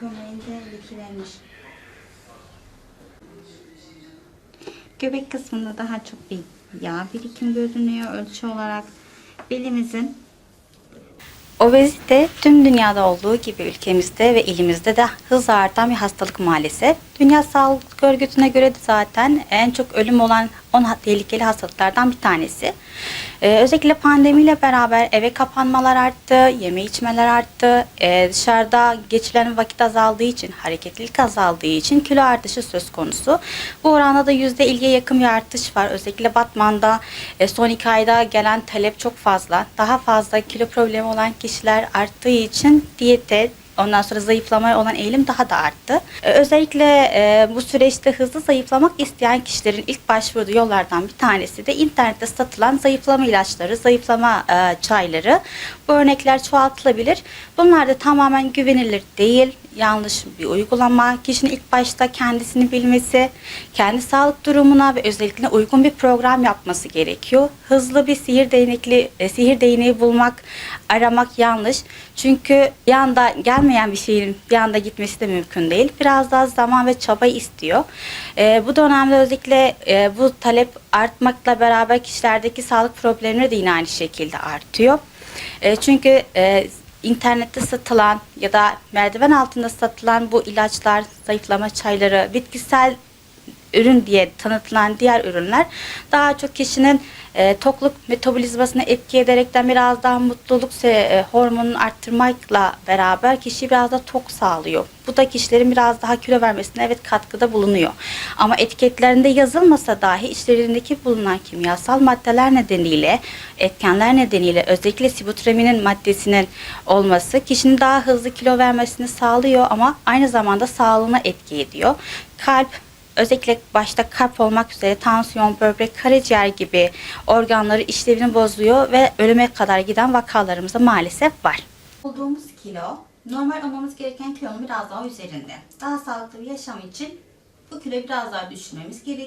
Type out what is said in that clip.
Göbeğinde likilenmiş. Göbek kısmında daha çok bir yağ birikim görünüyor ölçü olarak. Belimizin Obezite tüm dünyada olduğu gibi ülkemizde ve ilimizde de hızla artan bir hastalık maalesef. Dünya Sağlık Örgütü'ne göre de zaten en çok ölüm olan 10 ha- tehlikeli hastalıklardan bir tanesi. Ee, özellikle pandemiyle beraber eve kapanmalar arttı, yeme içmeler arttı, Ee, dışarıda geçilen vakit azaldığı için, hareketlilik azaldığı için kilo artışı söz konusu. Bu oranda da %50'ye yakın bir artış var. Özellikle Batman'da e, son iki ayda gelen talep çok fazla. Daha fazla kilo problemi olan kişiler arttığı için diyete, Ondan sonra zayıflamaya olan eğilim daha da arttı. Ee, Özellikle e, bu süreçte hızlı zayıflamak isteyen kişilerin ilk başvurduğu yollardan bir tanesi de internette satılan zayıflama ilaçları, zayıflama e, çayları. Bu örnekler çoğaltılabilir. Bunlar da tamamen güvenilir değil, yanlış bir uygulama. Kişinin ilk başta kendisini bilmesi, kendi sağlık durumuna ve özellikle uygun bir program yapması gerekiyor. Hızlı bir sihir değnekli e, sihir değneği bulmak, aramak yanlış. Çünkü bir anda gelmeyen bir şeyin bir anda gitmesi de mümkün değil. Biraz daha zaman ve çaba istiyor. E, bu dönemde özellikle e, bu talep artmakla beraber kişilerdeki sağlık problemleri de yine aynı şekilde artıyor. E, çünkü e, internette satılan ya da merdiven altında satılan bu ilaçlar, zayıflama çayları, bitkisel ürün diye tanıtılan diğer ürünler daha çok kişinin e, tokluk metabolizmasına etki ederekten biraz daha mutluluk e, hormonunu arttırmakla beraber kişiyi biraz da tok sağlıyor. Bu da kişilerin biraz daha kilo vermesine evet katkıda bulunuyor. Ama etiketlerinde yazılmasa dahi içlerindeki bulunan kimyasal maddeler nedeniyle, etkenler nedeniyle özellikle sibutraminin maddesinin olması kişinin daha hızlı kilo vermesini sağlıyor ama aynı zamanda sağlığına etki ediyor. Kalp, özellikle başta kalp olmak üzere tansiyon, böbrek, karaciğer gibi organları işlevini bozuyor ve ölüme kadar giden vakalarımız da maalesef var. Olduğumuz kilo normal olmamız gereken kilonun biraz daha üzerinde. Daha sağlıklı bir yaşam için bu kiloyu biraz daha düşürmemiz gerekiyor.